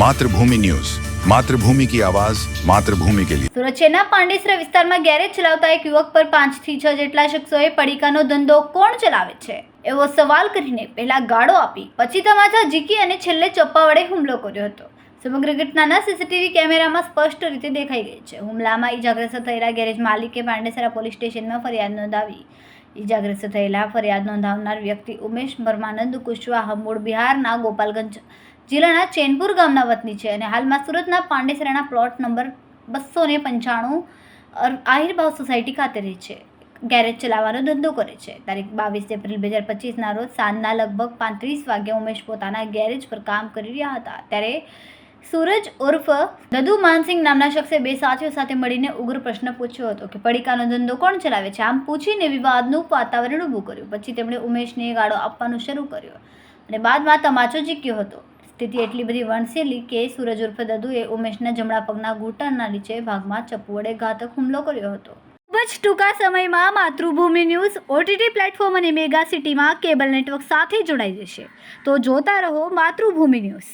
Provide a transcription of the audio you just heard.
Mathrubhumi news. Mathrubhumi કી આવાજ, માતૃભૂમિ કે લીએ સુરત પાંડેસરા વિસ્તારમાં ગેરેજ ચલાવતા એક યુવક પર પાંચથી છ જેટલા શખ્સોએ પડીકાનો ધંધો કોણ ચલાવે છે? એવો સવાલ કરીને પહેલા ગાળો આપી પછી તમાચા ઝીકી અને છેલ્લે ચપ્પા વડે હુમલો કર્યો હતો. સમગ્ર ઘટનાના સીસીટીવી કેમેરામાં સ્પષ્ટ રીતે દેખાઈ ગઈ છે. હુમલામાં ઈજાગ્રસ્ત થયેલા ગેરેજ માલિકે પાંડેસરા પોલીસ સ્ટેશનમાં ફરિયાદ નોંધાવી. ઈજાગ્રસ્ત થયેલા ફરિયાદ નોંધાવનાર વ્યક્તિ ઉમેશ મરમાનંદ કુશવાહ, મૂળ બિહારના ગોપાલગંજ જિલ્લાના ચેનપુર ગામના વતની છે અને હાલમાં સુરતના પાંડેસરાના પ્લોટ નંબર બસો ને પંચાણું આહિરભાવ સોસાયટી ખાતે રહે છે. ગેરેજ ચલાવવાનો ધંધો કરે છે. તારીખ બાવીસ એપ્રિલ બે હજાર પચીસના રોજ સાંજના લગભગ પાંત્રીસ વાગ્યે ઉમેશ પોતાના ગેરેજ પર કામ કરી રહ્યા હતા. ત્યારે સૂરજ ઉર્ફ દદુ માનસિંગ નામના શખ્સે બે સાથીઓ સાથે મળીને ઉગ્ર પ્રશ્ન પૂછ્યો હતો કે પડીકાનો ધંધો કોણ ચલાવે છે? આમ પૂછીને વિવાદનું વાતાવરણ ઊભું કર્યું. પછી તેમણે ઉમેશને ગાળો આપવાનું શરૂ કર્યો અને બાદમાં તમાચો જીક્યો હતો. સ્થિતિ એટલી બધી વણસેલી કે સૂરજ ઉર્ફે દદુએ ઉમેશના જમણા પગના ઘૂંટણના નીચે ભાગમાં ચપ્પુ વડે ઘાતક હુમલો કર્યો હતો. ખૂબ જ ટૂંકા સમયમાં માતૃભૂમિ ન્યૂઝ ઓટીટી પ્લેટફોર્મ અને મેગા સિટીમાં કેબલ નેટવર્ક સાથે જોડાઈ જશે. તો જોતા રહો માતૃભૂમિ ન્યૂઝ.